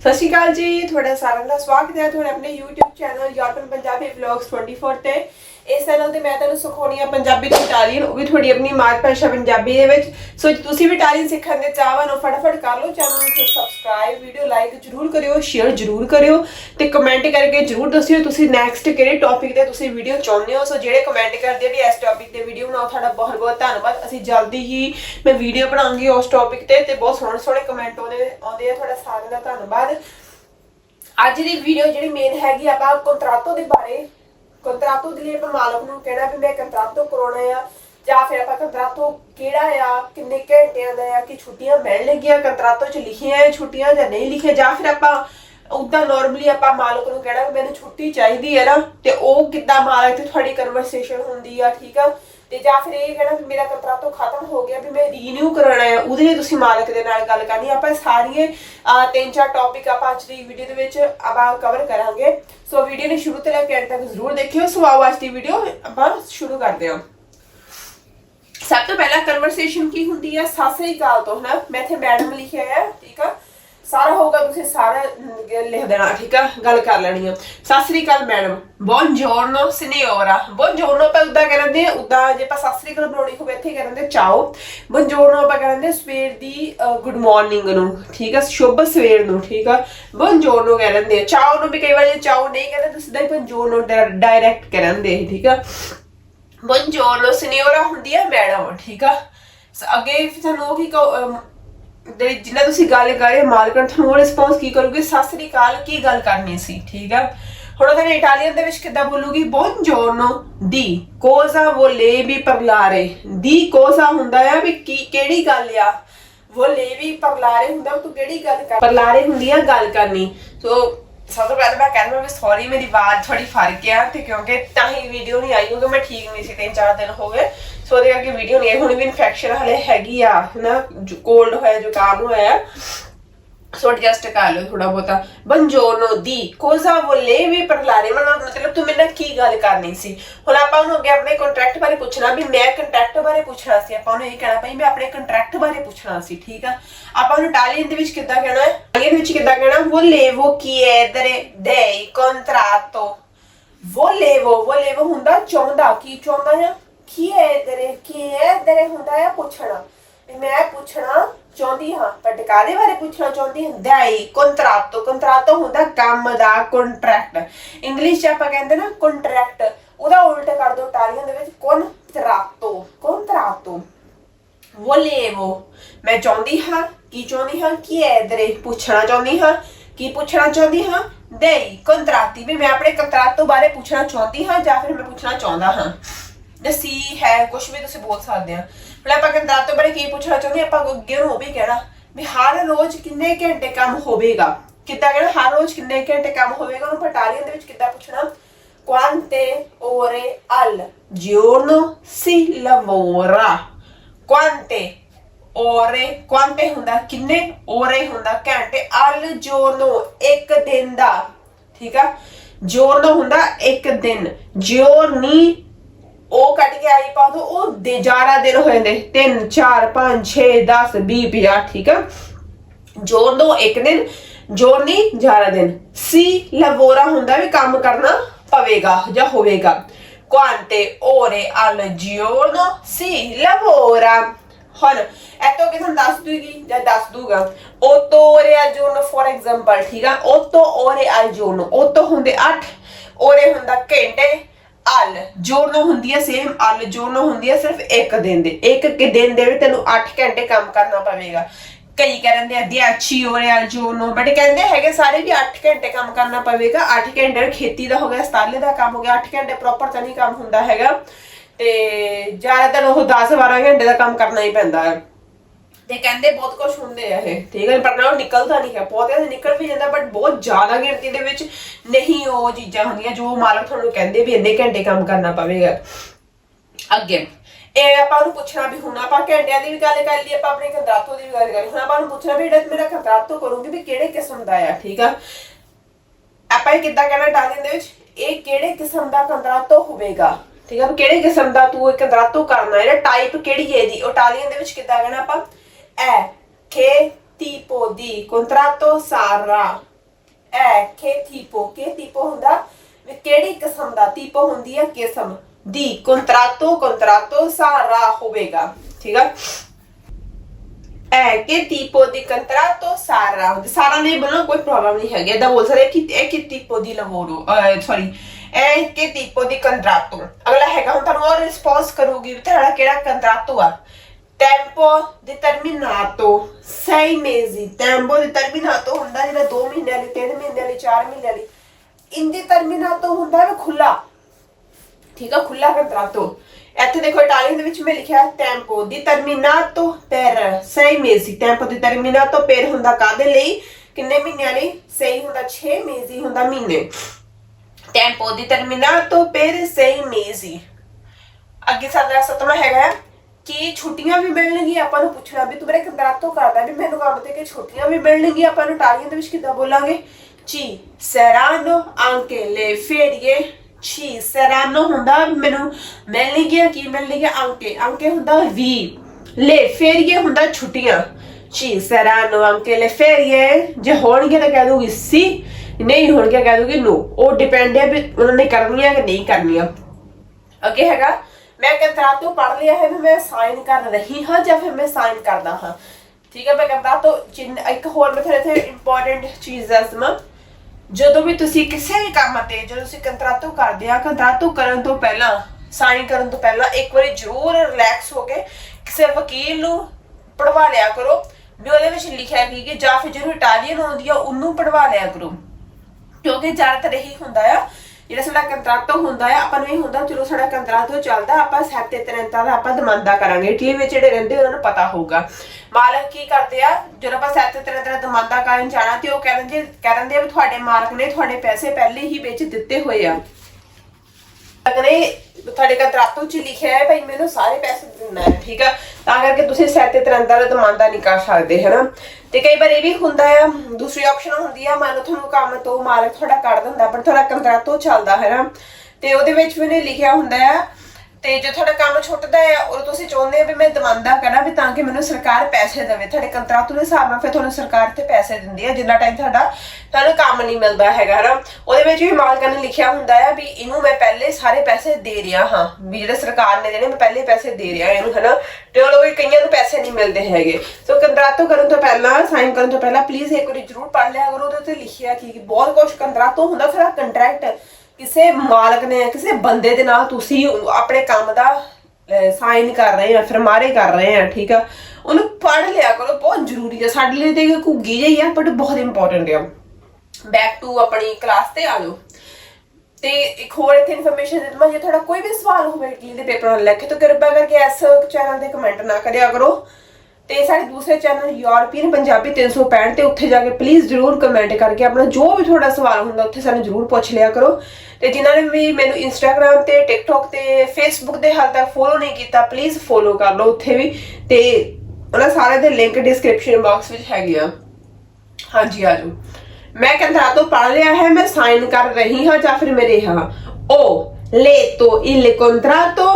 ਸਤਿ ਸ਼੍ਰੀ ਅਕਾਲ ਜੀ, ਤੁਹਾਡਾ ਸਾਰਿਆਂ ਦਾ ਸਵਾਗਤ ਹੈ, ਤੁਹਾਡੇ ਆਪਣੇ YouTube channel European Punjabi vlogs 24 ਤੇ। ਇਸ ਚੈਨਲ ਤੇ ਮੈਂ ਤੁਹਾਨੂੰ ਸਿਖਾਉਣੀ ਆ ਪੰਜਾਬੀ ਤੋਂ ਇਟਾਲੀਅਨ ਉਹ ਵੀ ਤੁਹਾਡੀ ਆਪਣੀ ਮਾਤ ਭਾਸ਼ਾ ਪੰਜਾਬੀ ਦੇ ਵਿੱਚ। ਸੋ ਜੇ ਤੁਸੀਂ ਵੀ ਇਟਾਲੀਅਨ ਸਿੱਖਣ ਦੇ ਚਾਹਵਾਨ ਹੋ, ਫਟਾਫਟ ਕਰ ਲਓ ਚੈਨਲ ਨੂੰ ਸਬਸਕ੍ਰਾਈਬ ਵੀਡੀਓ ਲਾਈਕ ਜਰੂਰ ਕਰਿਓ ਸ਼ੇਅਰ ਜਰੂਰ ਕਰਿਓ ਤੇ ਕਮੈਂਟ ਕਰਕੇ ਜਰੂਰ ਦੱਸਿਓ ਤੁਸੀਂ ਨੈਕਸਟ ਕਿਹੜੇ ਟੌਪਿਕ ਤੇ ਤੁਸੀਂ ਵੀਡੀਓ ਚਾਹੁੰਦੇ ਹੋ। ਸੋ ਜਿਹੜੇ ਕਮੈਂਟ ਕਰਦੇ ਆ ਵੀ ਇਸ ਟੌਪਿਕ ਤੇ ਵੀਡੀਓ ਬਣਾਓ, ਤੁਹਾਡਾ ਬਹੁਤ ਬਹੁਤ ਧੰਨਵਾਦ। ਅਸੀਂ ਜਲਦੀ ਹੀ ਮੈਂ ਵੀਡੀਓ ਬਣਾਉਂਗੀ ਉਸ ਟੌਪਿਕ ਤੇ ਤੇ ਬਹੁਤ ਸੋਹਣੇ ਸੋਹਣੇ ਕਮੈਂਟ ਆਉਂਦੇ ਆਉਂਦੇ ਆ ਤੁਹਾਡਾ ਸਾਰਿਆਂ ਦਾ ਧੰਨਵਾਦ। ਅੱਜ ਦੀ ਵੀਡੀਓ ਜਿਹੜੀ ਮੇਨ ਹੈਗੀ ਆਪਾਂ ਕੰਟਰਾਟੋ ਦੇ ਬਾਰੇ ਕੰਟਰਾਟੋ ਦੇ ਮਾਲਕ ਨੂੰ ਕਹਿਣਾ ਵੀ ਮੈਂ ਕੰਟਰਾਟੋ ਕਰਾਉਣਾ ਆ, ਜਾਂ ਫਿਰ ਆਪਾਂ ਕੰਟਰਾਟੋ ਕਿਹੜਾ ਆ, ਕਿੰਨੇ ਘੰਟਿਆਂ ਦਾ ਆ, ਕਿ ਛੁੱਟੀਆਂ ਮਿਲਣ ਲੱਗੀਆਂ, ਕੰਤਰਾਤੋ 'ਚ ਲਿਖੀਆਂ ਹੈ ਛੁੱਟੀਆਂ ਜਾਂ ਨਹੀਂ ਲਿਖੀਆਂ, ਜਾਂ ਫਿਰ ਆਪਾਂ ਉਦਾਂ ਨਾਰਮਲੀ ਆਪਾਂ ਮਾਲਕ ਨੂੰ ਕਹਿਣਾ ਵੀ ਮੈਨੂੰ ਛੁੱਟੀ ਚਾਹੀਦੀ ਹੈ ਨਾ, ਤੇ ਉਹ ਕਿੱਦਾਂ ਮਾਲਕ ਤੇ ਤੁਹਾਡੀ ਕਨਵਰਸੇਸ਼ਨ ਹੁੰਦੀ ਆ, ਠੀਕ ਆ? ਤੇ ਜਾਂ ਫਿਰ ਇਹ ਕਹਿਣਾ ਵੀ ਮੇਰਾ ਕੰਟਰਾਟੋ ਖਤਮ ਹੋ ਗਿਆ ਵੀ ਮੈਂ ਰੀਨਿਊ ਕਰਾਉਣਾ ਹੈ ਉਹਦੇ ਲਈ ਤੁਸੀਂ ਮਾਲਕ ਦੇ ਨਾਲ ਗੱਲ ਕਰਨੀ ਆਪਾਂ ਸਾਰੀਆਂ ਤਿੰਨ ਚਾਰ ਟੌਪਿਕ ਆਪਾਂ ਅੱਜ ਦੀ ਵੀਡੀਓ ਦੇ ਵਿੱਚ ਆਪਾਂ ਕਵਰ ਕਰਾਂਗੇ। ਸੋ ਵੀਡੀਓ ਨੂੰ ਸ਼ੁਰੂ ਤੋਂ ਲੈ ਕੇ ਅੰਤ ਤੱਕ ਜ਼ਰੂਰ ਦੇਖਿਓ। ਸੋ ਆਓ ਅੱਜ ਦੀ ਵੀਡੀਓ ਆਪਾਂ ਸ਼ੁਰੂ ਕਰਦੇ ਹਾਂ। ਸਭ ਤੋਂ ਪਹਿਲਾਂ ਕਨਵਰਸੇਸ਼ਨ ਕੀ ਹੁੰਦੀ ਹੈ ਸਤਿ ਸ੍ਰੀ ਅਕਾਲ ਤੋਂ, ਹਨਾ? ਮੈਂ ਇੱਥੇ ਮੈਡਮ ਲਿਖਿਆ ਹੈ ਠੀਕ ਆ? ਸਾਰਾ ਹੋਊਗਾ, ਤੁਸੀਂ ਸਾਰਾ ਲਿਖ ਦੇਣਾ, ਠੀਕ ਆ? ਗੱਲ ਕਰ ਲੈਣੀ ਆ। ਸਤਿ ਸ੍ਰੀ ਅਕਾਲ, ਮੈਡਮ। ਬੁongiorno signora buongiorno ਆਪਾਂ ਉਦਾਂ ਕਹਿੰਦੇ ਆ ਉਦਾਂ ਜੇ ਆਪਾਂ ਸਤਿ ਸ੍ਰੀ ਅਕਾਲ ਬਣਾਉਣੀ ਹੋਵੇ, ਇੱਥੇ ਕਹਿੰਦੇ ਚਾਓ। buongiorno ਆਪਾਂ ਕਹਿੰਦੇ ਸਵੇਰ ਦੀ ਗੁੱਡ ਮਾਰਨਿੰਗ ਨੂੰ, ਠੀਕ ਆ? ਸ਼ੁਭ ਸਵੇਰ ਨੂੰ, ਠੀਕ ਆ? buongiorno ਕਹਿੰਦੇ ਆ। ਚਾਓ ਨੂੰ ਵੀ ਕਈ ਵਾਰੀ ਚਾਓ ਨਹੀਂ ਕਹਿੰਦੇ, ਤੁਸੀਂ ਸਿੱਧਾ ਹੀ buongiorno ਡਾਇਰੈਕਟ ਕਹਿੰਦੇ ਆ, ਠੀਕ ਆ? ਬੁongiorno ਸਿਨਿਓਰਾ ਹੁੰਦੀ ਆ, ਮੈਡਮ, ਠੀਕ ਆ? ਅੱਗੇ ਤੁਹਾਨੂੰ ਉਹ ਕੀ ਕਹੋ, ਜਿੰਨਾ ਤੁਸੀਂ ਗੱਲ ਕਰ ਮਾਲਕਣ ਤੁਹਾਨੂੰ ਰਿਸਪੌਂਸ ਕੀ ਕਰੂਗੀ? ਸਤਿ ਸ੍ਰੀ ਅਕਾਲ ਕੀ ਗੱਲ ਕਰਨੀ ਸੀ? ਠੀਕ ਆ? ਹੁਣ ਉਹ ਤੁਹਾਨੂੰ ਇਟਾਲੀਅਨ ਦੇ ਵਿੱਚ ਕਿੱਦਾਂ ਬੋਲੂਗੀ? Buongiorno di cosa volevi parlare? ਦੀ cosa ਹੁੰਦਾ ਆ ਵੀ ਕੀ ਕਿਹੜੀ ਗੱਲ ਆ? Volevi parlare ਹੁੰਦਾ ਵੀ ਤੂੰ ਕਿਹੜੀ ਗੱਲ ਕਰ parlare ਹੁੰਦੀ ਆ ਗੱਲ ਕਰਨੀ। ਸੋ ਸਭ ਤੋਂ ਪਹਿਲਾਂ ਮੈਂ ਕਹਿੰਦਾ ਵੀ ਸੌਰੀ ਮੇਰੀ ਆਵਾਜ਼ ਥੋੜੀ ਫ਼ਰਕ ਆ ਤੇ ਕਿਉਂਕਿ ਤਾਂ ਹੀ ਵੀਡੀਓ ਨਹੀਂ ਆਈ, ਕਿਉਂਕਿ ਮੈਂ ਠੀਕ ਨਹੀਂ ਸੀ, ਤਿੰਨ ਚਾਰ ਦਿਨ ਹੋ ਗਏ। ਸੋ ਉਹਦੇ ਕਰਕੇ ਵੀਡੀਓ ਨਹੀਂ ਆਈ, ਹੁਣ ਵੀ ਇਨਫੈਕਸ਼ਨ ਹਲੇ ਹੈਗੀ ਆ, ਹਨਾ ਕੋਲਡ ਹੋਇਆ, ਜ਼ੁਕਾਮ ਹੋਇਆ। ਸੋ ਐਡਜਸਟ ਕਰ ਲਓ ਥੋੜਾ ਬਹੁਤਾ। ਬੰਜੋਰਨੋ ਦੀ ਕੋਜ਼ਾ volevi parlare ਮਤਲਬ ਮਤਲਬ ਤੂੰ ਮੇਰੇ ਨਾਲ ਕੀ ਗੱਲ ਕਰਨੀ ਸੀ? ਹੁਣ ਆਪਾਂ ਨੂੰ ਅੱਗੇ ਆਪਣੇ ਕੰਟਰੈਕਟ ਬਾਰੇ ਪੁੱਛਣਾ ਵੀ ਮੈਂ ਕੰਟਰੈਕਟ ਬਾਰੇ ਪੁੱਛਣਾ ਸੀ। ਆਪਾਂ ਨੂੰ ਇਹ ਕਹਿਣਾ ਪਈ, ਮੈਂ ਆਪਣੇ ਕੰਟਰੈਕਟ ਬਾਰੇ ਪੁੱਛਣਾ ਸੀ, ਠੀਕ ਆ? ਆਪਾਂ ਨੂੰ ਇਟਾਲੀਅਨ ਦੇ ਵਿੱਚ ਕਿੱਦਾਂ ਕਹਿਣਾ ਹੈ? ਇਟਾਲੀਅਨ ਵਿੱਚ ਕਿੱਦਾਂ ਕਹਿਣਾ? volevo chiedere dei contratto volevo volevo ਹੁੰਦਾ ਚਾਹੁੰਦਾ। ਕੀ ਚਾਹੁੰਦਾ ਆ? chiedere chiedere ਹੁੰਦਾ ਆ? ਪੁੱਛਣਾ। ਮੈਂ ਪੁੱਛਣਾ ਚਾਹੁੰਦੀ ਹਾਂ ਪਰ ਕਾਦੇ ਬਾਰੇ ਪੁੱਛਣਾ ਚਾਹੁੰਦੀ ਹਾਂ? ਦਈ ਕੰਟਰੈਕਟ ਕੰਟਰੈਕਟ ਹੁੰਦਾ ਕੰਮ ਦਾ ਕੰਟਰੈਕਟ ਇੰਗਲਿਸ਼ ਚ ਆਪਾਂ ਕਹਿੰਦੇ ਨਾ ਕੰਟਰੈਕਟ ਉਹਦਾ ਉਲਟ ਕਰ ਦੋ ਇਟਾਲੀਅਨ ਦੇ ਵਿੱਚ ਕੰਟਰੈਕਟੋ ਕੰਟਰੈਕਟੋ volevo ਮੈਂ ਚਾਹੁੰਦੀ ਹਾਂ, ਕੀ ਚਾਹੁੰਦੀ ਹਾਂ chiedere ਪੁੱਛਣਾ ਚਾਹੁੰਦੀ ਹਾਂ, ਕੀ ਪੁੱਛਣਾ ਚਾਹੁੰਦੀ ਹਾਂ? dei contratti ਵੀ ਮੈਂ ਆਪਣੇ ਕੰਟਰੈਕਟ ਬਾਰੇ ਪੁੱਛਣਾ ਚਾਹੁੰਦੀ ਹਾਂ ਜਾਂ ਫਿਰ ਮੈਂ ਪੁੱਛਣਾ ਚਾਹੁੰਦਾ ਹਾਂ। ਦਸੀ ਹੈ ਕੁਝ ਵੀ ਤੁਸੀਂ ਬੋਲ ਸਕਦੇ ਆ। ਹੁਣ ਆਪਾਂ ਕੰਟਰੈਕਟ ਬਾਰੇ ਕੀ ਪੁੱਛਣਾ ਚਾਹੁੰਦੇ ਹਾਂ? ਆਪਾਂ ਅੱਗੇ ਨੂੰ ਉਹ ਵੀ ਕਹਿਣਾ ਵੀ ਹਰ ਰੋਜ਼ ਕਿੰਨੇ ਘੰਟੇ ਕੰਮ ਹੋਵੇਗਾ? ਕਿੱਦਾਂ ਕਹਿਣਾ, ਹਰ ਰੋਜ਼ ਕਿੰਨੇ ਘੰਟੇ ਕੰਮ ਹੋਵੇਗਾ? ਉਹਨੂੰ ਪਟਾਲੀਅਨ ਦੇ ਵਿੱਚ ਕਿੱਦਾਂ ਪੁੱਛਣਾ? quante ore al giorno si lavora quante ore quante ਹੁੰਦਾ ਕਿੰਨੇ? ore ਹੁੰਦਾ ਘੰਟੇ। al giorno ਇੱਕ ਦਿਨ ਦਾ। ਠੀਕ ਆ? giorno ਹੁੰਦਾ ਇੱਕ ਦਿਨ। giorni ਉਹ ਕੱਢ ਕੇ ਆਈ ਪਾ ਤੋਂ ਉਹ ਦੇ ਜਾਰਾ ਦਿਨ ਹੋ ਜਾਂਦੇ 3 4 5 6 10 20 50 ਠੀਕ ਆ ਜੋੜ ਦੋ ਇੱਕ ਦਿਨ ਜੋੜਨੀ 11 ਦਿਨ ਸੀ ਲਵੋਰਾ ਹੁੰਦਾ ਵੀ ਕੰਮ ਕਰਨਾ ਪਵੇਗਾ ਜਾਂ ਹੋਵੇਗਾ ਕੁਆਂਤੇ ਓਰੇ ਅਲ ਜਿਓਰਨੋ ਸੀ ਲਵੋਰਾ ਹੁਣ ਐਤੋ ਕਿਸਨ ਦੱਸ ਦੂਗੀ ਜਾਂ ਦੱਸ ਦੂਗਾ ਓਤੋ ਓਰੇ ਅਲ ਜਿਓਰਨੋ ਫੋਰ ਐਗਜ਼ਾਮਪਲ ਠੀਕ ਆ ਓਤੋ ਓਰੇ ਅਲ ਜਿਓਰਨੋ ਓਤੋ ਹੁੰਦੇ 8 ਓਰੇ ਹੁੰਦਾ ਘੰਟੇ ਅਲ ਜੋਰਨੋ ਹੁੰਦੀ ਹੈ ਸੇਮ ਅਲ ਜੋਰਨੋ ਹੁੰਦੀ ਹੈ ਸਿਰਫ ਇੱਕ ਦਿਨ ਦੇ। ਇੱਕ ਕਿ ਦਿਨ ਦੇ ਵਿੱਚ ਤੈਨੂੰ 8 ਘੰਟੇ ਕੰਮ ਕਰਨਾ ਪਵੇਗਾ। ਕਈ ਕਹਿੰਦੇ ਆ 10 ore al giorno ਬਟ ਕਹਿੰਦੇ ਹੈਗੇ ਸਾਰੇ ਵੀ 8 ਘੰਟੇ ਕੰਮ ਕਰਨਾ ਪਵੇਗਾ। 8 ਘੰਟੇ ਖੇਤੀ ਦਾ ਹੋ ਗਿਆ, ਸਤਾਲੇ ਦਾ ਕੰਮ ਹੋ ਗਿਆ 8 ਘੰਟੇ ਪ੍ਰੋਪਰ ਤਾਂ ਨਹੀਂ ਕੰਮ ਹੁੰਦਾ ਹੈਗਾ। ਤੇ ਜ਼ਿਆਦਾਤਰ ਉਹ 10 12 ਘੰਟੇ ਦਾ ਕੰਮ ਕਰਨਾ ਹੀ ਪੈਂਦਾ ਹੈ। ਤੇ ਕਹਿੰਦੇ ਬਹੁਤ ਕੁਝ ਹੁੰਦੇ ਆ ਇਹ। ਠੀਕ ਹੈ ਪਰ ਨਾ ਉਹ ਨਿਕਲਦਾ ਨਹੀਂ ਹੈ। ਪੌਦਿਆਂ ਦੇ ਨਿਕਲ ਵੀ ਜਾਂਦਾ ਬਟ ਬਹੁਤ ਜ਼ਿਆਦਾ ਗਿਣਤੀ ਦੇ ਵਿੱਚ ਨਹੀਂ ਉਹ ਚੀਜ਼ਾਂ ਹੁੰਦੀਆਂ ਜੋ ਮਾਲਕ ਤੁਹਾਨੂੰ ਕਹਿੰਦੇ ਵੀ ਇੰਨੇ ਘੰਟੇ ਕੰਮ ਕਰਨਾ ਪਵੇਗਾ। ਅੱਗੇ, ਇਹ ਆਪਾਂ ਨੂੰ ਪੁੱਛਣਾ ਵੀ ਹੁਣ ਆਪਾਂ ਘੰਟਿਆਂ ਦੀ ਵੀ ਗੱਲ ਕਰ ਲਈ ਆਪਾਂ ਆਪਣੇ ਕੰਟਰਾਤੋ ਦੀ ਵੀ ਗੱਲ ਕਰ ਲਈ ਹੁਣ ਆਪਾਂ ਨੂੰ ਪੁੱਛਣਾ ਵੀ ਜਿਹੜਾ ਮੇਰਾ ਕੰਟਰਾਤੋ ਕਰੂੰਗੀ ਵੀ ਕਿਹੜੇ ਕਿਸਮ ਦਾ ਆ, ਠੀਕ ਆ? ਆਪਾਂ ਇਹ ਕਿੱਦਾਂ ਕਹਿਣਾ ਇਟਾਲੀਅਨ ਦੇ ਵਿੱਚ? ਇਹ ਕਿਹੜੇ ਕਿਸਮ ਦਾ ਕੰਟਰਾਤੋ ਹੋਵੇਗਾ? ਠੀਕ ਆ, ਵੀ ਕਿਹੜੇ ਕਿਸਮ ਦਾ ਤੂੰ ਇਹ ਕੰਟਰਾਤੋ ਕਰਨਾ ਹੈ ਇਹਦਾ ਟਾਈਪ ਕਿਹੜੀ ਹੈ ਇਹਦੀ ਇਟਾਲੀਅਨ ਦੇ ਵਿੱਚ ਕਿੱਦਾਂ ਕਹਿਣਾ ਆਪਾਂ? È che tipo di contratto sarà ਐ che tipo che tipo ਹੁੰਦਾ ਵੀ ਕਿਹੜੀ ਕਿਸਮ ਦਾ tipo ਹੁੰਦੀ ਹੈ ਕਿਸਮ ਦੀ contratto contratto sarà ਹੋਵੇਗਾ ਠੀਕ ਆ è che tipo di contratto sarà sarà ਨਹੀਂ ਬੋਲਣਾ ਕੋਈ ਪ੍ਰੋਬਲਮ ਨਹੀਂ ਹੈਗੀ ਇਹਦਾ ਬੋਲ ਸਕਦੇ ਕਿ ਇਹ ਕਿ tipo di lavoro sorry è che tipo di contratto ਅਗਲਾ ਹੈਗਾ ਹੁਣ ਤੁਹਾਨੂੰ ਹੋਰ ਰਿਸਪੌਂਸ ਕਰੂਗੀ ਵੀ ਤੁਹਾਡਾ ਕਿਹੜਾ ਕੰਟਰੈਕਟ ਆ tempo determinato 6 mesi tempo determinato ਹੁੰਦਾ ਜਿਹੜਾ 2 ਮਹੀਨਿਆਂ ਲਈ 3 ਮਹੀਨਿਆਂ ਲਈ 4 ਮਹੀਨਿਆਂ ਲਈ indeterminato ਹੁੰਦਾ ਹੈ ਖੁੱਲਾ ਠੀਕ ਆ ਖੁੱਲਾ ਕੰਟਰੈਕਟੋ ਇੱਥੇ ਦੇਖੋ ਇਟਾਲੀਅਨ ਦੇ ਵਿੱਚ ਮੈਂ ਲਿਖਿਆ tempo determinato per 6 mesi tempo determinato per ਹੁੰਦਾ ਕਾਦੇ ਲਈ ਕਿੰਨੇ ਮਹੀਨਿਆਂ ਲਈ ਸਹੀ ਹੁੰਦਾ 6 mesi ਹੁੰਦਾ ਮਹੀਨੇ tempo determinato per 6 mesi ਅੱਗੇ ਸਾਡਾ ਸਤਵਾਂ ਹੈਗਾ ਹੈ ਕਿ ਛੁੱਟੀਆਂ ਵੀ ਮਿਲਣਗੀਆਂ, ਆਪਾਂ ਨੂੰ ਪੁੱਛਣਾ ਵੀ ਤੂੰ ਮੇਰੇ ਕੰਟਰੈਕਟੋ ਕਰਦਾ ਵੀ ਮੈਨੂੰ ਕੰਮ ਤੇ ਕਿ ਛੁੱਟੀਆਂ ਵੀ ਮਿਲਣਗੀਆਂ, ਆਪਾਂ ਨੂੰ ਇਟਾਲੀਅਨ ਦੇ ਵਿੱਚ ਕਿੱਦਾਂ ਬੋਲਾਂਗੇ? ci saranno anche le ferie ci saranno ਹੁੰਦਾ ਮੈਨੂੰ ਮਿਲਣਗੀਆਂ, ਕੀ ਮਿਲਣਗੀਆਂ? anche anche ਹੁੰਦਾ ਵੀ। le ਫੇਰੀਏ ਹੁੰਦਾ ਛੁੱਟੀਆਂ। ci saranno anche le ferie ਜੇ ਹੋਣਗੀਆਂ ਤਾਂ ਕਹਿ ਦੂਗੀ ਸੀ, ਨਹੀਂ ਹੋਣਗੀਆਂ ਕਹਿ ਦੂਗੀ ਨੋ। ਉਹ ਡਿਪੈਂਡ ਹੈ ਵੀ ਉਹਨਾਂ ਨੇ ਕਰਨੀਆਂ ਕਿ ਨਹੀਂ ਕਰਨੀਆਂ। ਅੱਗੇ ਹੈਗਾ ਮੈਂ ਕੰਟਰੈਕਟੋ ਪੜ੍ਹ ਲਿਆ ਹੈ ਵੀ ਮੈਂ ਸਾਈਨ ਕਰ ਰਹੀ ਹਾਂ ਜਾਂ ਫਿਰ ਮੈਂ ਸਾਈਨ ਕਰਦਾ ਹਾਂ। ਠੀਕ ਹੈ, ਮੈਂ ਕੰਟਰੈਕਟੋ ਜਿੰਨ ਇੱਕ ਹੋਰ ਮੈਂ ਤੁਹਾਡੇ ਇੱਥੇ ਇੰਪੋਰਟੈਂਟ ਚੀਜ਼ ਦੱਸਵਾਂ ਜਦੋਂ ਵੀ ਤੁਸੀਂ ਕਿਸੇ ਵੀ ਕੰਮ ਤੇ ਜਦੋਂ ਤੁਸੀਂ ਕੰਟਰੈਕਟੋ ਕਰਦੇ ਆ ਕੰਟਰੈਕਟੋ ਕਰਨ ਤੋਂ ਪਹਿਲਾਂ ਸਾਈਨ ਕਰਨ ਤੋਂ ਪਹਿਲਾਂ ਇੱਕ ਵਾਰੀ ਜ਼ਰੂਰ ਰਿਲੈਕਸ ਹੋ ਕੇ ਕਿਸੇ ਵਕੀਲ ਨੂੰ ਪੜਵਾ ਲਿਆ ਕਰੋ। ਵੀ ਉਹਦੇ ਵਿੱਚ ਲਿਖਿਆ ਕੀ ਕਿ ਜਾਂ ਫਿਰ ਜਿਹਨੂੰ ਇਟਾਲੀਅਨ ਆਉਂਦੀ ਆ, ਉਹਨੂੰ ਪੜਵਾ ਲਿਆ ਕਰੋ। ਕਿਉਂਕਿ ਜ਼ਿਆਦਾਤਰ ਇਹੀ ਹੁੰਦਾ ਆ। ਜਿਹੜਾ ਸਾਡਾ ਕੰਟਰੈਕਟ ਹੁੰਦਾ ਆ, ਆਪਾਂ ਨੂੰ ਇਹ ਹੁੰਦਾ ਚਲੋ ਸਾਡਾ ਕੰਟਰੈਕਟ ਚੱਲਦਾ, ਆਪਾਂ ਸੱਤ ਤਰੰਤਾ ਦਾ ਆਪਾਂ ਦਮਾਂਦਾ ਕਰਾਂਗੇ। ਇਟਲੀ ਵਿੱਚ ਜਿਹੜੇ ਰਹਿੰਦੇ, ਉਹਨਾਂ ਨੂੰ ਪਤਾ ਹੋਊਗਾ। ਮਾਲਕ ਕੀ ਕਰਦੇ ਆ? ਜਦੋਂ ਆਪਾਂ ਸੱਤ ਤੇ ਤਰੰਤਾ ਦਾ ਦਮੰਦਾ ਕਰਨ ਜਾਣਾ ਤੇ ਉਹ ਕਹਿੰਦੇ ਕਹਿੰਦੇ ਵੀ ਤੁਹਾਡੇ ਮਾਲਕ ਨੇ ਤੁਹਾਡੇ ਪੈਸੇ ਪਹਿਲੇ ਹੀ ਵਿੱਚ ਦਿੱਤੇ ਹੋਏ ਆ। ਅਗਲੇ ਤੁਹਾਡੇ ਕੰਟਰੈਕਟ 'ਚ ਲਿਖਿਆ ਹੈ, ਭਾਈ ਮੈਨੂੰ ਸਾਰੇ ਪੈਸੇ ਦੇਣਾ ਹੈ, ਠੀਕ ਆ? ਤਾਂ ਕਰਕੇ ਤੁਸੀਂ ਸੈਟ ਤੇ ਤਰੰਤਾ ਦਾ ਦਮੰਦਾ ਨਹੀਂ ਸਕਦੇ, ਹਨਾ? ਤੇ ਕਈ ਵਾਰ ਇਹ ਵੀ ਹੁੰਦਾ ਆ, ਦੂਸਰੀ ਆਪਸ਼ਨ ਹੁੰਦੀ ਆ, ਮੰਨ ਲਓ ਤੁਹਾਨੂੰ ਕੰਮ ਤੋਂ ਮਾਲਕ ਤੁਹਾਡਾ ਕੱਢ ਦਿੰਦਾ ਪਰ ਤੁਹਾਡਾ ਕੰਟਰੈਕਟ ਤੋਂ ਚੱਲਦਾ ਹੈ ਨਾ ਤੇ ਉਹਦੇ ਵਿੱਚ ਵੀ ਨੇ ਲਿਖਿਆ ਹੁੰਦਾ ਆ ਤੇ ਜੇ ਤੁਹਾਡਾ ਕੰਮ ਛੁੱਟਦਾ ਹੈ ਔਰ ਤੁਸੀਂ ਚਾਹੁੰਦੇ ਆ ਵੀ ਮੈਂ ਦਮੰਦਾ ਕਰਾਂ ਵੀ ਤਾਂ ਕਿ ਮੈਨੂੰ ਸਰਕਾਰ ਪੈਸੇ ਦੇਵੇ, ਤੁਹਾਡੇ ਕੰਟਰੈਕਟ ਦੇ ਹਿਸਾਬ ਨਾਲ ਫਿਰ ਤੁਹਾਨੂੰ ਸਰਕਾਰ ਤੇ ਪੈਸੇ ਦਿੰਦੀ ਆ ਜਿੰਨਾ ਟਾਈਮ ਤੁਹਾਡਾ ਤੁਹਾਨੂੰ ਕੰਮ ਨਹੀਂ ਮਿਲਦਾ ਹੈਗਾ ਨਾ ਉਹਦੇ ਵਿੱਚ ਵੀ ਮਾਲਕਾਂ ਨੇ ਲਿਖਿਆ ਹੁੰਦਾ ਆ ਵੀ ਇਹਨੂੰ ਮੈਂ ਪਹਿਲੇ ਸਾਰੇ ਪੈਸੇ ਦੇ ਰਿਹਾ ਹਾਂ, ਵੀ ਜਿਹੜੇ ਸਰਕਾਰ ਨੇ ਦੇਣੇ, ਮੈਂ ਪਹਿਲੇ ਪੈਸੇ ਦੇ ਰਿਹਾ ਇਹਨੂੰ, ਹਨਾ? ਤੇ ਉਹ ਵੀ ਕਈਆਂ ਨੂੰ ਪੈਸੇ ਨਹੀਂ ਮਿਲਦੇ ਹੈਗੇ। ਸੋ ਕੰਟਰੈਕਟ ਕਰਨ ਤੋਂ ਪਹਿਲਾਂ ਸਾਈਨ ਕਰਨ ਤੋਂ ਪਹਿਲਾਂ ਪਲੀਜ਼ ਇੱਕ ਵਾਰੀ ਜ਼ਰੂਰ ਪੜ੍ਹ ਲਿਆ ਕਰੋ, ਉਹਦੇ ਉੱਤੇ ਲਿਖਿਆ ਕਿ ਬਹੁਤ ਕੁਝ ਕੰਟਰੈਕਟ ਹੁੰਦਾ ਫਿਰ ਕੰਟਰੈਕਟ ਕਿਸੇ ਮਾਲਕ ਨੇ, ਕਿਸੇ ਬੰਦੇ ਦੇ ਨਾਲ ਤੁਸੀਂ ਆਪਣੇ ਕੰਮ ਦਾ ਸਾਈਨ ਕਰ ਰਹੇ ਆ ਫਿਰ ਕਰ ਰਹੇ ਆ, ਠੀਕ ਆ? ਉਹਨੂੰ ਪੜ੍ਹ ਲਿਆ ਕਰੋ, ਬਹੁਤ ਜ਼ਰੂਰੀ ਆ। ਸਾਡੇ ਲਈ ਤੇ ਇਹ ਘੁੱਗੀ ਜਿਹੀ ਆ ਬਟ ਬਹੁਤ ਇੰਪੋਰਟੈਂਟ ਆ। ਬੈਕ ਟੂ ਆਪਣੀ ਕਲਾਸ ਤੇ ਆ ਲਓ ਤੇ ਇੱਕ ਹੋਰ ਇੱਥੇ ਇਨਫੋਰਮੇਸ਼ਨ ਦੇ ਦਵਾਂ ਜੇ ਤੁਹਾਡਾ ਕੋਈ ਵੀ ਸਵਾਲ ਹੋਵੇ ਇਟਲੀ ਦੇ ਪੇਪਰ ਨਾਲ ਲੈ ਕੇ ਤਾਂ ਕਿਰਪਾ ਕਰਕੇ ਇਸ ਚੈਨਲ ਤੇ ਕਮੈਂਟ ਨਾ ਕਰਿਆ ਕਰੋ। ਤੇ ਸਾਡੇ ਦੂਸਰੇ ਚੈਨਲ ਯੂਰਪੀਅਨ ਪੰਜਾਬੀ 365 ਤੇ ਉੱਥੇ ਜਾ ਕੇ ਪਲੀਜ਼ ਜਰੂਰ ਕਮੈਂਟ ਕਰਕੇ ਆਪਣਾ ਜੋ ਵੀ ਤੁਹਾਡਾ ਸਵਾਲ ਹੁੰਦਾ ਉੱਥੇ ਸਾਨੂੰ ਜਰੂਰ ਪੁੱਛ ਲਿਆ ਕਰੋ। ਤੇ ਜਿਨ੍ਹਾਂ ਨੇ ਵੀ ਮੈਨੂੰ ਇੰਸਟਾਗ੍ਰam ਤੇ ਟਿਕਟੌਕ ਤੇ ਫੇਸਬੁੱਕ ਤੇ ਹਾਲ ਤੱਕ ਫੋਲੋ ਨਹੀਂ ਕੀਤਾ ਪਲੀਜ਼ ਫੋਲੋ ਕਰ ਲਓ ਉੱਥੇ ਵੀ। ਤੇ ਉਹਨਾਂ ਸਾਰੇ ਦੇ ਲਿੰਕ ਡਿਸਕ੍ਰਿਪਸ਼ਨ ਬਾਕਸ ਵਿੱਚ ਹੈਗੇ ਆ। ਹਾਂਜੀ, ਆ ਜਾਓ। ਮੈਂ ਤੋਂ ਪੜ੍ਹ ਲਿਆ ਹੈ, ਮੈਂ ਸਾਈਨ ਕਰ ਰਹੀ ਹਾਂ ਜਾਂ ਫਿਰ ਮੇਰੇ ਹਾਂ? o letto il contratto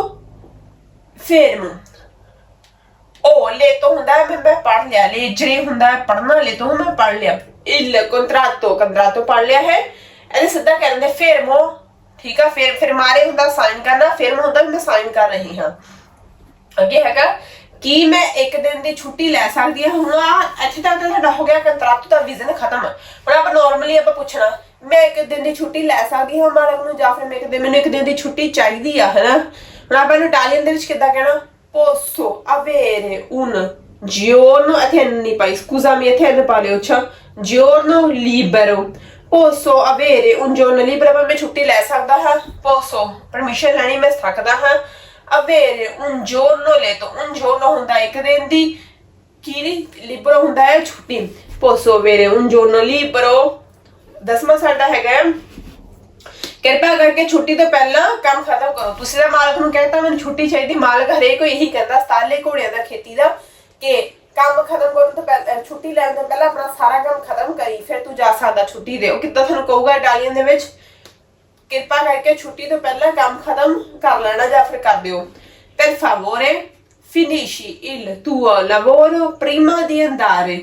fermo o letto ਹੁੰਦਾ ਹੈ ਮੈਂ ਮੈਂ ਪੜ੍ਹ ਲਿਆ leggere ਹੁੰਦਾ ਹੈ ਪੜ੍ਹਨਾ letto ਮੈਂ ਪੜ੍ਹ ਲਿਆ। il contratto contratto ਪੜ੍ਹ ਲਿਆ ਹੈ। ਇਹਦੇ ਸਿੱਧਾ ਕਹਿੰਦੇ fermo ਠੀਕ ਆ, ਫਿਰ ਫਿਰ ਮਾਰੇ ਹੁੰਦਾ ਸਾਈਨ ਕਰਨਾ fermo ਹੁੰਦਾ ਮੈਂ ਸਾਈਨ ਕਰ ਰਹੀ ਹਾਂ। ਅੱਗੇ ਹੈਗਾ, ਕਿ ਮੈਂ ਇੱਕ ਦਿਨ ਦੀ ਛੁੱਟੀ ਲੈ ਸਕਦੀ ਹਾਂ? ਹੁਣ ਆ ਇੱਥੇ ਤੱਕ ਤਾਂ ਸਾਡਾ ਹੋ ਗਿਆ ਕੰਟਰੈਕਟ ਦਾ ਵਿਜ਼ਨ ਖਤਮ। ਹੁਣ ਆਪਾਂ ਨਾਰਮਲੀ ਆਪਾਂ ਪੁੱਛਣਾ, ਮੈਂ ਇੱਕ ਦਿਨ ਦੀ ਛੁੱਟੀ ਲੈ ਸਕਦੀ ਹਾਂ ਮਾਲਕ ਨੂੰ ਜਾਂ ਫਿਰ ਮੈਂ ਇੱਕ ਦਿਨ, ਮੈਨੂੰ ਇੱਕ ਦਿਨ ਦੀ ਛੁੱਟੀ ਚਾਹੀਦੀ ਆ, ਹਨਾ? ਹੁਣ ਆਪਾਂ ਨੂੰ ਇਟਾਲੀਅਨ ਦੇ ਵਿੱਚ ਕਿੱਦਾਂ ਕਹਿਣਾ? Posso avere un giorno ਇੱਥੇ ਨਹੀਂ ਪਾਈ scusami ਇੱਥੇ ਇਹਨੇ ਪਾ ਲਿਓ ਅੱਛਾ giorno libero posso avere un giorno libero ਪਰ ਮੈਂ ਛੁੱਟੀ ਲੈ ਸਕਦਾ ਹਾਂ posso ਪਰਮਿਸ਼ਨ ਲੈਣੀ ਮੈਂ ਸਕਦਾ ਹਾਂ avere un giorno letto un giorno ਹੁੰਦਾ ਇੱਕ ਦਿਨ ਦੀ ਕੀ libero ਹੁੰਦਾ ਹੈ ਛੁੱਟੀ posso avere un giorno libero ਦਸਵਾਂ ਸਾਡਾ ਹੈਗਾ ਹੈ, ਕਿਰਪਾ ਕਰਕੇ ਛੁੱਟੀ ਤੋਂ ਪਹਿਲਾਂ ਕੰਮ ਖਤਮ ਕਰੋ। ਤੁਸੀਂ ਤਾਂ ਮਾਲਕ ਨੂੰ ਕਹਿੰਦਾ ਮੈਨੂੰ ਛੁੱਟੀ ਚਾਹੀਦੀ। ਮਾਲਕ ਹਰੇਕ ਕੋਈ ਇਹੀ ਕਹਿੰਦਾ ਸਤਾਲੇ ਘੋੜਿਆਂ ਦਾ ਖੇਤੀ ਦਾ, ਕਿ ਕੰਮ ਖਤਮ ਕਰਨ ਤੋਂ ਪਹਿਲਾਂ ਛੁੱਟੀ ਲੈਣ ਤੋਂ ਪਹਿਲਾਂ ਆਪਣਾ ਸਾਰਾ ਕੰਮ ਖਤਮ ਕਰੀ, ਫਿਰ ਤੂੰ ਜਾ ਸਕਦਾ ਛੁੱਟੀ ਦੇ। ਉਹ ਕਿੱਦਾਂ ਤੁਹਾਨੂੰ ਕਹੂਗਾ ਇਟਾਲੀਅਨ ਦੇ ਵਿੱਚ? ਕਿਰਪਾ ਕਰਕੇ ਛੁੱਟੀ ਤੋਂ ਪਹਿਲਾਂ ਕੰਮ ਖਤਮ ਕਰ ਲੈਣਾ ਜਾਂ ਫਿਰ ਕਰ ਦਿਓ। per favore, finisci il tuo lavoro prima di andare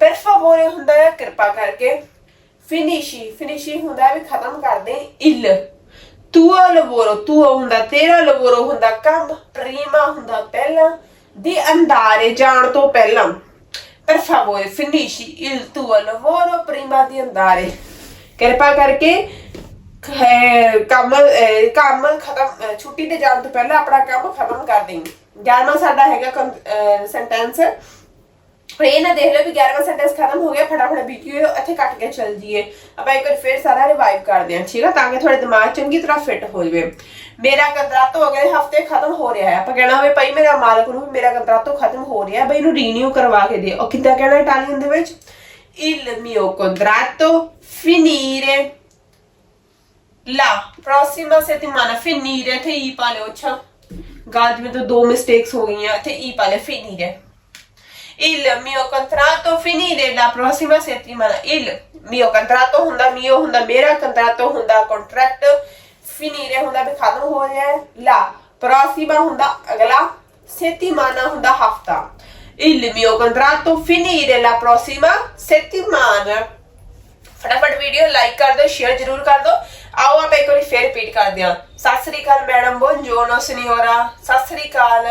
per favore ਹੁੰਦਾ ਹੈ ਕਿਰਪਾ ਕਰਕੇ। ਫਿਨਿਸ਼ੀ ਫਿਨਿਸ਼ੀ ਹੁੰਦਾ ਵੀ ਖਤਮ ਕਰਦੇ ਇਲ ਤੂਆ ਲਵੋਰੋ ਤੂਆ ਹੁੰਦਾ ਤੇਰਾ ਲਵੋਰੋ ਹੁੰਦਾ ਕੰਮ ਪ੍ਰੀਮਾ ਹੁੰਦਾ ਪਹਿਲਾਂ ਦੀ ਅੰਦਾਰੇ ਜਾਣ ਤੋਂ ਪਹਿਲਾਂ ਪਰ ਫਾਵੋਰ ਫਿਨਿਸ਼ੀ ਇਲ ਤੂਆ ਲਵੋਰੋ ਪ੍ਰੀਮਾ ਦੀ ਅੰਦਾਰੇ ਕਿਰਪਾ ਕਰਕੇ ਕੰਮ ਕੰਮ ਖਤਮ ਛੁੱਟੀ ਤੇ ਜਾਣ ਤੋਂ ਪਹਿਲਾਂ ਆਪਣਾ ਕੰਮ ਖਤਮ ਕਰ ਦੇਂਗੇ ਗਿਆਰਵਾਂ ਸਾਡਾ ਹੈਗਾ ਸੈਂਟੈਂਸ ਹੁਣ ਇਹ ਨਾ ਦੇਖ ਲਓ ਵੀ 11ਵਾਂ ਸੈਂਟੈਂਸ ਖਤਮ ਹੋ ਗਿਆ, ਫਟਾਫਟ ਵੀਡੀਓ ਇੱਥੇ ਕੱਟ ਕੇ ਚੱਲ ਜੀਏ ਆਪਾਂ ਇੱਕ ਵਾਰ ਫੇਰ ਸਾਰਾ ਰਿਵਾਈਵ ਕਰਦੇ ਹਾਂ, ਠੀਕ ਆ? ਤਾਂ ਕਿ ਤੁਹਾਡੇ ਦਿਮਾਗ ਚੰਗੀ ਤਰ੍ਹਾਂ ਫਿੱਟ ਹੋ ਜਾਵੇ। ਮੇਰਾ ਕੰਟਰੈਕਟ ਅਗਲੇ ਹਫ਼ਤੇ ਖਤਮ ਹੋ ਰਿਹਾ ਹੈ। ਆਪਾਂ ਕਹਿਣਾ ਹੋਵੇ ਭਾਈ, ਮੇਰਾ ਮਾਲਕ ਨੂੰ ਮੇਰਾ ਕੰਟਰੈਕਟ ਖਤਮ ਹੋ ਰਿਹਾ ਹੈ। ਬਈ ਇਹਨੂੰ ਰੀਨਿਊ ਕਰਵਾ ਕੇ ਦੇ। ਉਹ ਕਿੱਦਾਂ ਕਹਿਣਾ ਇਟਾਲੀਅਨ ਦੇ ਵਿੱਚ? Il mio contratto finire. la prossima settimana finire, ਇੱਥੇ ਈ ਪਾ ਲਿਓ, ਅੱਛਾ। ਗਾਲ ਜਿਵੇਂ ਤੋਂ ਦੋ ਮਿਸਟੇਕਸ ਹੋ ਗਈਆਂ, ਇੱਥੇ ਈ ਪਾ ਲਿਓ finire il mio contratto finire la prossima settimana il mio contratto ਹੁੰਦਾ mio ਹੁੰਦਾ ਮੇਰਾ contratto ਹੁੰਦਾ contract finire ਹੁੰਦਾ ਵੀ ਖਤਮ ਹੋ ਰਿਹਾ ਹੈ la prossima ਹੁੰਦਾ ਅਗਲਾ settimana ਹੁੰਦਾ ਹਫਤਾ il mio contratto finire la prossima settimana ਫਟਾਫਟ ਵੀਡੀਓ ਲਾਈਕ ਕਰ ਦਿਓ ਸ਼ੇਅਰ ਜਰੂਰ ਕਰ ਦਿਓ ਆਓ ਆਪਾਂ ਇੱਕ ਵਾਰੀ ਫੇਰ ਰਿਪੀਟ ਕਰਦੇ ਹਾਂ ਸਤਿ ਸ੍ਰੀ ਅਕਾਲ ਮੈਡਮ ਬੁongiorno signora ਸਤਿ ਸ੍ਰੀ ਅਕਾਲ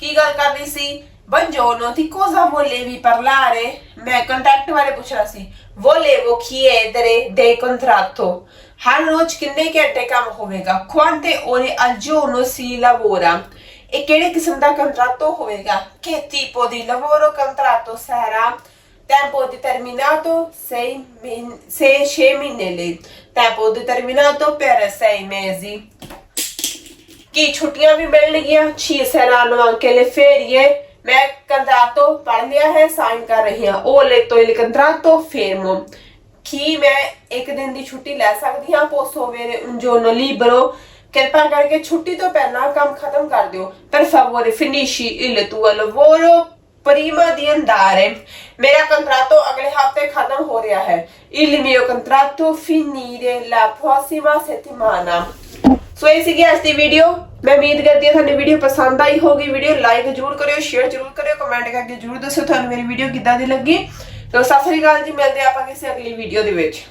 ਕੀ ਗੱਲ ਕਰਨੀ ਸੀ buongiorno di cosa volevi parlare ਮੈਂ ਕੰਟੈਕਟ ਬਾਰੇ ਪੁੱਛਣਾ ਸੀ volevo chiedere del contratto ਹਰ ਰੋਜ਼ ਕਿੰਨੇ ਘੰਟੇ ਕੰਮ ਹੋਵੇਗਾ quante ore al giorno si lavora ਇਹ ਕਿਹੜੇ ਕਿਸਮ ਦਾ ਕੰਟਰੈਕਟੋ ਹੋਵੇਗਾ che tipo di lavoro contratto sarà tempo determinato 6 6 mesi tempo determinato per 6 mesi ਕੀ ਛੁੱਟੀਆਂ ਵੀ ਮਿਲਣਗੀਆਂ ਛੇ saranno anche le ferie मैं कंदरातो पढ़ लिया है साइन कर रही हाँ ओ ले तो इल कंदरातो फेरमो ਕੀ ਮੈਂ ਇੱਕ ਦਿਨ ਦੀ ਛੁੱਟੀ ਲੈ ਸਕਦੀ ਹਾਂ ਪੋਸੋ ਮੇਰੇ ਉੰਜੋਨੋ ਲਿਬਰੋ ਕਿਰਪਾ ਕਰਕੇ ਛੁੱਟੀ ਤੋਂ ਪਹਿਲਾਂ ਕੰਮ ਖਤਮ ਕਰ ਦਿਓ ਪਰ ਫਾਵੋਰੇ ਫਿਨਿਸ਼ੀ ਇਲ ਤੂਆ ਲਵੋਰੋ ਪਰਿਮਾ ਦੀ ਅੰਦਾਰੇ ਮੇਰਾ ਕੰਟਰਾਟੋ ਅਗਲੇ ਹਫ਼ਤੇ ਖਤਮ ਹੋ ਰਿਹਾ ਹੈ ਇਲ ਮਿਓ ਕੰਟਰਾਟੋ ਫਿਨੀਰੇ ਲਾ ਪ੍ਰੋਸੀਮਾ ਸੈਟਿਮਾਨਾ ਸੋ ਇਹ ਸੀਗੀ ਅੱਜ ਦੀ ਵੀਡੀਓ ਮੈਂ ਉਮੀਦ ਕਰਦੀ ਹਾਂ ਤੁਹਾਨੂੰ ਵੀਡੀਓ ਪਸੰਦ ਆਈ ਹੋਗੀ ਵੀਡੀਓ ਲਾਈਕ ਜਰੂਰ ਕਰਿਓ ਸ਼ੇਅਰ ਜਰੂਰ ਕਰਿਓ ਕਮੈਂਟ ਕਰਕੇ ਜਰੂਰ ਦੱਸਿਓ ਤੁਹਾਨੂੰ ਮੇਰੀ ਵੀਡੀਓ ਕਿੱਦਾਂ ਦੀ ਲੱਗੀ। ਸੋ ਸਤਿ ਸ੍ਰੀ ਅਕਾਲ ਜੀ, ਮਿਲਦੇ ਹਾਂ ਆਪਾਂ ਕਿਸੇ ਅਗਲੀ ਵੀਡੀਓ ਦੇ ਵਿੱਚ।